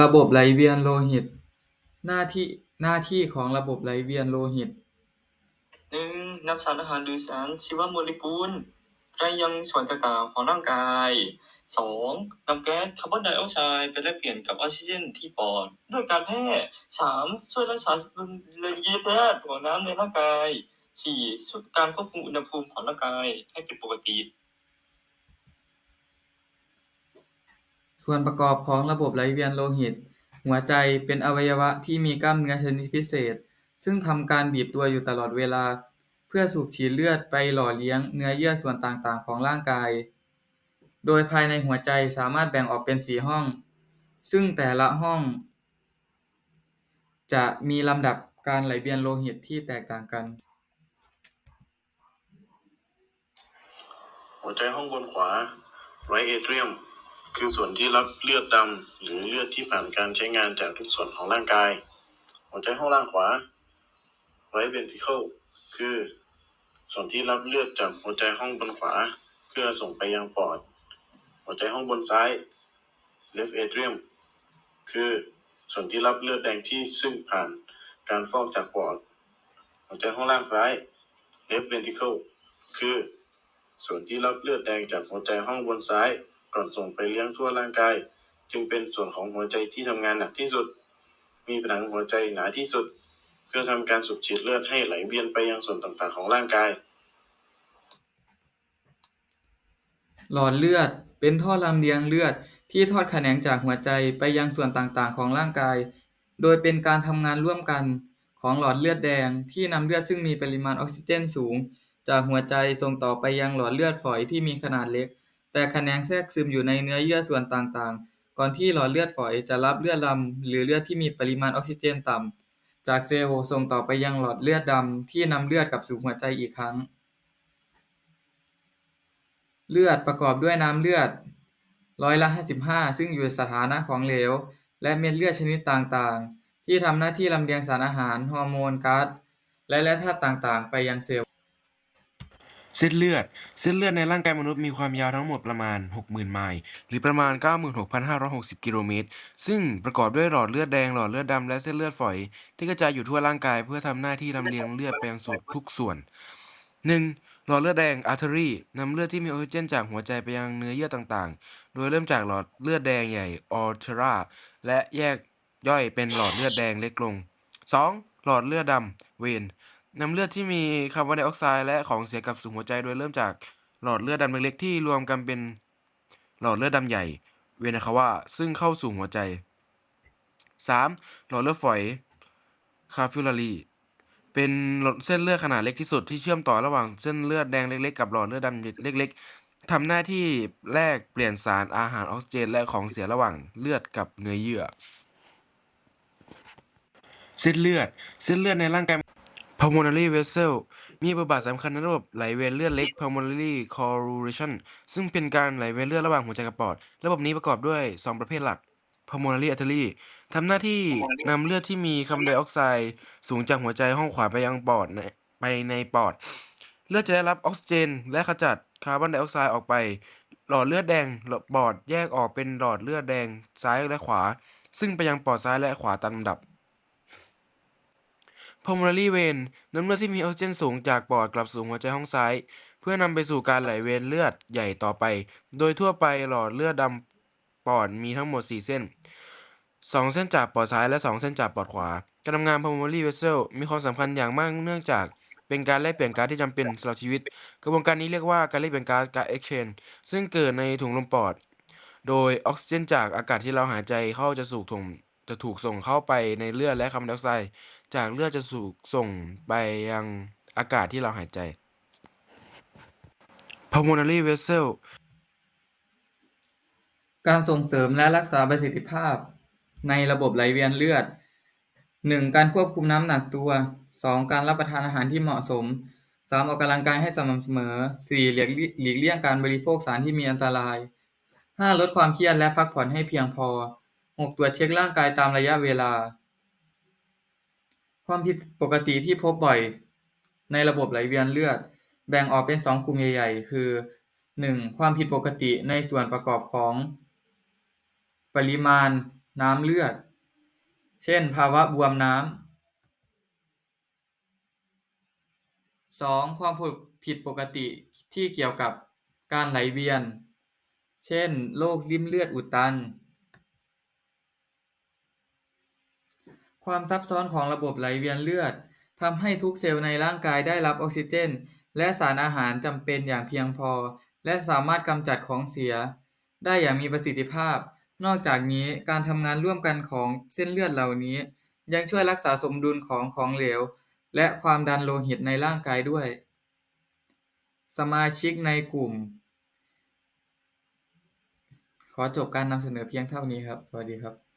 ระบบไหลเวียนโลหิต หน้าที่หน้าที่ของระบบไหลเวียนโลหิตหนึ่งนำสารอาหารหรือสารชีวโมเลกุลไปยังส่วนต่างๆของร่างกายสองนำแก๊สคาร์บอนไดออกไซด์ไปแลกเปลี่ยนกับออกซิเจนที่ปอดด้วยการแพทย์สามช่วยรักษาสมดุลแพทย์ของน้ำในร่างกายสี่ช่วยการควบคุมอุณหภูมิของร่างกายให้เป็นปกติ ส่วนประกอบของระบบไหลเวียนโลหิต หัวใจเป็นอวัยวะที่มีกล้ามเนื้อชนิดพิเศษ ซึ่งทำการบีบตัวอยู่ตลอดเวลา เพื่อสูบฉีดเลือดไปหล่อเลี้ยงเนื้อเยื่อส่วนต่างๆ ของร่างกาย โดยภายในหัวใจสามารถแบ่งออกเป็นสี่ห้อง ซึ่งแต่ละห้อง จะมีลำดับการไหลเวียนโลหิตที่แตกต่างกัน หัวใจห้องบนขวา right atrium คือส่วนที่รับเลือดดำหรือเลือดที่ผ่านการใช้งานจากทุกส่วนของร่างกาย หัวใจห้องล่างขวา right ventricle คือ ส่วนที่รับเลือดจากหัวใจห้องบนขวา เพื่อส่งไปยังปอด หัวใจห้องบนซ้าย left atrium คือส่วนที่รับเลือดแดงที่ซึ่งผ่านการฟอกจากปอด หัวใจห้องล่างซ้าย left ventricle คือ ส่วนที่รับเลือดแดงจากหัวใจห้องบนซ้าย ก่อนส่งไปเลี้ยงทั่วร่างกาย จึงเป็นส่วนของหัวใจที่ทำงานหนักที่สุด มีผนังหัวใจหนาที่สุด เพื่อทำการสูบฉีดเลือดให้ไหลเวียนไปยังส่วนต่างๆของร่างกาย หลอดเลือดเป็นท่อลำเลียงเลือดที่ทอดแขนงจากหัวใจไปยังส่วนต่างๆ ของร่างกาย โดยเป็นการทำงานร่วมกันของหลอดเลือดแดงที่นำเลือดซึ่งมีปริมาณออกซิเจนสูง จากหัวใจส่งต่อไปยังหลอดเลือดฝอยที่มีขนาดเล็ก แต่แขนงแทรกซึมอยู่ในเนื้อเยื่อส่วนต่างๆ ก่อนที่หลอดเลือดฝอยจะรับเลือดลำหรือเลือดที่มีปริมาณออกซิเจนต่ำ จากเซลล์ส่งต่อไปยังหลอดเลือดดำที่นำเลือดกลับสู่หัวใจอีกครั้ง เลือดประกอบด้วยน้ำเลือดร้อยละ 55 ซึ่งอยู่ในสถานะของเหลว และเม็ดเลือดชนิดต่างๆ ที่ทำหน้าที่ลำเลียงสารอาหาร ฮอร์โมนก๊าซและแร่ธาตุต่างๆ ไปยังเซลล์ เส้นเลือด เส้นเลือดในร่างกายมนุษย์มีความยาวทั้งหมดประมาณ 60,000 ไมล์ หรือประมาณ 96,560 กิโลเมตร ซึ่งประกอบด้วยหลอดเลือดแดง หลอดเลือดดำ และเส้นเลือดฝอย ที่กระจายอยู่ทั่วร่างกาย เพื่อทำหน้าที่ลำเลียงเลือดไปยังส่วนทุกส่วน 1. หลอดเลือดแดง artery นำเลือดที่มีออกซิเจนจากหัวใจไปยังเนื้อเยื่อต่างๆ โดยเริ่มจากหลอดเลือดแดงใหญ่ arteria และแยกย่อยเป็นหลอดเลือดแดงเล็กลง 2. หลอดเลือดดำ vein นำเลือดที่มีคาร์บอนไดออกไซด์และของเสียกลับสู่หัวใจโดยเริ่มจากหลอดเลือดดำเล็กๆที่รวมกันเป็นหลอดเลือดดำใหญ่ เวนาคาวาซึ่งเข้าสู่หัวใจ 3. หลอดเลือดฝอย capillary เป็นเส้นเลือดขนาดเล็กที่สุดที่เชื่อมต่อระหว่างเส้นเลือดแดงเล็กๆกับหลอดเลือดดำเล็ก ๆทำหน้าที่แลกเปลี่ยนสารอาหารออกซิเจนและของเสียระหว่างเลือดกับเนื้อเยื่อ เส้นเลือด เส้นเลือดในร่างกาย pulmonary vessel มีบทบาทสำคัญในระบบไหลเวียนเลือดเล็ก pulmonary coagulation ซึ่งเป็นการไหลเวียนเลือดระหว่างหัวใจกับปอด ระบบนี้ประกอบด้วย 2 ประเภทหลัก pulmonary artery ทำหน้าที่นำเลือดที่มีคาร์บอนไดออกไซด์สูงจากหัวใจห้องขวาไปยังปอดในไปในปอด เลือดจะได้รับออกซิเจน และขจัดคาร์บอนไดออกไซด์ออกไป หลอดเลือดแดงปอดแยกออกเป็นหลอดเลือดแดงซ้ายและขวา ซึ่งไปยังปอดซ้ายและขวาตามลำดับ pulmonary vein นำเลือดที่มีออกซิเจนสูงจากปอดกลับสู่หัวใจห้องซ้าย เพื่อนำไปสู่การไหลเวียนเลือดใหญ่ต่อไป โดยทั่วไปหลอดเลือดดำปอดมีทั้งหมด 4 เส้น 2 เส้นจากปอดซ้ายและ 2 เส้นจากปอดขวา การทำงาน pulmonary vessel มีความสำคัญอย่างมากเนื่องจากเป็นการแลกเปลี่ยนก๊าซที่จำเป็นสำหรับชีวิต กระบวนการนี้เรียกว่าการแลกเปลี่ยนก๊าซ gas exchange ซึ่งเกิดในถุงลมปอด โดยออกซิเจนจากอากาศที่เราหายใจเข้าจะสูกส่งจะถูกส่งเข้าไปในเลือดและคาร์บอนไดออกไซด์ จากเลือดจะถูกส่งไปยังอากาศที่เราหายใจ pulmonary vessel การส่งเสริมและรักษาประสิทธิภาพ ในระบบไหลเวียนเลือด 1. การควบคุมน้ำหนักตัว 2. การรับประทานอาหารที่เหมาะสม 3. ออกกำลังกายให้สม่ำเสมอ 4. หลีกหลีกเลี่ยงการบริโภคสารที่มีอันตราย 5. ลดความเครียดและพักผ่อนให้เพียงพอ 6. ตรวจเช็คร่างกายตามระยะเวลา ความผิดปกติที่พบบ่อยในระบบไหลเวียนเลือด แบ่งออกเป็น2กลุ่มใหญ่ ๆ คือ 1. ความผิดปกติในส่วนประกอบของ ปริมาณน้ำเลือด เช่น ภาวะบวมน้ำ 2. ความผิดปกติที่เกี่ยวกับการไหลเวียน เช่น โรคริ่มเลือดอุดตัน ความซับซ้อนของระบบไหลเวียนเลือดทำให้ทุกเซลล์ในร่างกายได้รับออกซิเจน และสารอาหารจำเป็นอย่างเพียงพอ และสามารถกำจัดของเสีย ได้อย่างมีประสิทธิภาพ นอกจากนี้การทำงานร่วมกันของเส้นเลือดเหล่านี้ ยังช่วยรักษาสมดุลของของเหลว และความดันโลหิตในร่างกายด้วย สมาชิกในกลุ่ม ขอจบการนำเสนอเพียงเท่านี้ครับ สวัสดีครับ